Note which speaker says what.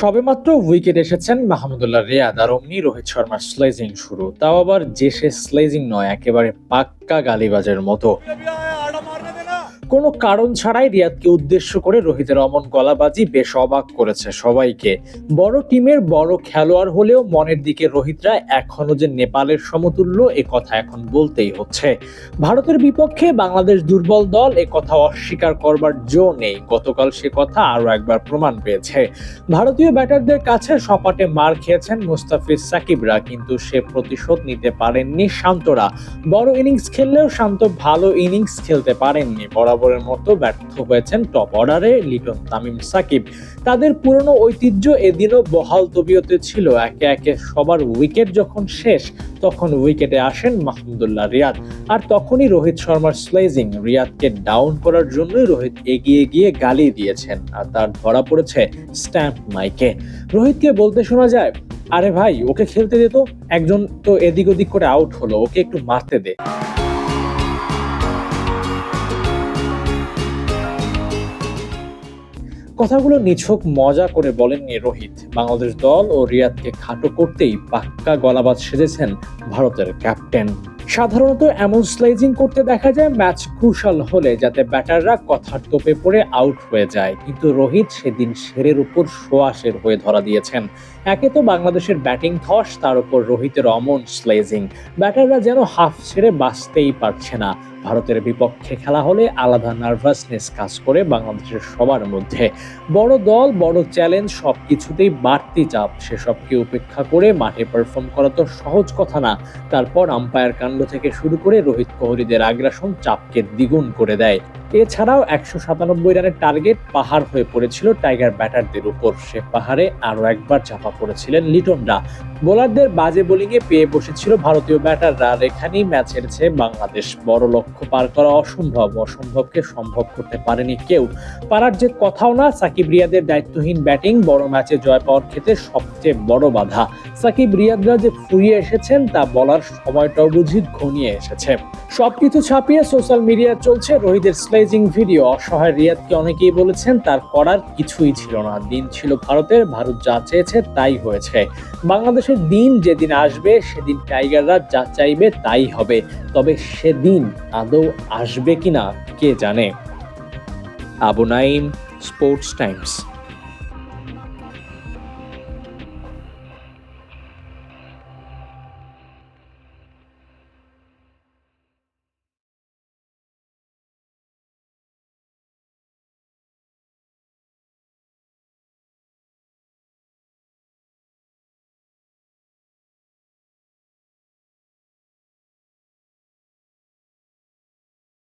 Speaker 1: সবেমাত্র উইকেট এসেছেন মাহমুদুল্লাহ রিয়াদ আর অমনি রোহিত শর্মার স্লেজিং শুরু। তাও আবার যে সে স্লেজিং নয়, একেবারে পাক্কা গালিবাজের মতো। কোনো কারণ ছাড়াই রিয়াদকে উদ্দেশ্য করে রোহিতের অমন গলাবাজি বেশ অবাক করেছে সবাইকে। বড় টিমের বড় খেলোয়াড় হলেও মনের দিকে রোহিতরা এখনও যে নেপালের সমতুল্য, এ কথা এখন বলতেই হচ্ছে। ভারতের বিপক্ষে বাংলাদেশ দুর্বল দল, এ কথা অস্বীকার করবার জো নেই। গতকাল সে কথা আরও একবার প্রমাণ পেয়েছে। ভারতীয় ব্যাটারদের কাছে সপাটে মার খেয়েছেন মুস্তাফিজ সাকিবরা, কিন্তু সে প্রতিশোধ নিতে পারেননি শান্তরা। বড় ইনিংস খেললেও শান্ত ভালো ইনিংস খেলতে পারেননি বরাবরের মতো ব্যর্থ হয়েছেন টপ অর্ডারে লিটন, তামিম, সাকিব। তাদের পুরনো ঐতিহ্য এদিনও বহাল তবিয়তে ছিল। একে একে সবার উইকেট যখন শেষ, তখন উইকেটে আসেন মাহমুদুল্লাহ রিয়াদ। আর তখনই রোহিত শর্মার স্লেজিং রিয়াদকে ডাউন করার জন্যই রোহিত এগিয়ে গিয়ে গালি দিয়েছেন, আর তার ধরা পড়েছে স্ট্যাম্প মাইকে। রোহিতকে বলতে শোনা যায়, আরে ভাই, ওকে খেলতে দে তো। একজন তো এদিক ওদিক করে আউট হলো, ওকে একটু মারতে দে। কথাগুলো নিছক মজা করে বলেননি রোহিত। বাংলাদেশ দল ও রিয়াদকে খাটো করতেই পাক্কা গলাবাজ সেজেছেন ভারতের ক্যাপ্টেন। সাধারণত এমন স্লাইজিং করতে দেখা যায় ম্যাচ ক্রুশাল হলে যাতে ব্যাটাররা কথার তোপে পড়ে আউট হয়ে যায়। কিন্তু রোহিত সেদিন শেরের উপর সোয়াশের হয়ে ধরা দিয়েছেন। একে তো বাংলাদেশের ব্যাটিং ধস, তার উপর রোহিতের অমন স্লেজিং ব্যাটাররা যেন হাফ ছেড়ে বাঁচতেই পারছে না। ভারতের বিপক্ষে খেলা হলে আলাদা নার্ভাসনেস কাজ করে বাংলাদেশের সবার মধ্যে। বড় দল, বড় চ্যালেঞ্জ সব কিছুতেই বাড়তি চাপ। সেসবকে উপেক্ষা করে মাঠে পারফর্ম করা তো সহজ কথা না। তারপর আম্পায়ার কাণ্ড থেকে শুরু করে রোহিত কোহলিদের আগ্রাসন চাপকে দ্বিগুণ করে দেয়। এছাড়াও একশো সাতানব্বই রানের টার্গেট পাহাড় হয়ে পড়েছিল টাইগার ব্যাটারদের উপর। সে পাহাড়ে আরও একবার চাপা পড়েছিলেন লিটনরা। বোলারদের বাজে বোলিংয়ে পেয়ে বসেছিল ভারতীয় ব্যাটাররা। আর এখানেই ম্যাচ হেরেছে বাংলাদেশ। বড় লক্ষ্য পার করা অসম্ভব। অসম্ভবকে সম্ভব করতে পারেনি কেউ। পারার যে কথাও না, সাকিব রিয়াদের দায়িত্বহীন ব্যাটিং বড় ম্যাচে জয় পাওয়ার ক্ষেত্রে সবচেয়ে বড় বাধা। সাকিব রিয়াদরা যে ফুরিয়ে এসেছেন, তা বলার সময়টাও বুঝি ঘনিয়ে এসেছে। সবকিছু ছাপিয়ে সোশ্যাল মিডিয়া চলছে রোহিতের স্লেজিং ভিডিও অসহায় রিয়াদকে অনেকেই বলেছেন তার করার কিছুই ছিল না। দিন ছিল ভারতের, ভারত যা চেয়েছে তাই হয়েছে। বাংলাদেশের দিন যেদিন আসবে, সেদিন টাইগাররা যা চাইবে তাই হবে। তবে সেদিন আদৌ আসবে কিনা, কে জানে? Abu Naim sports times.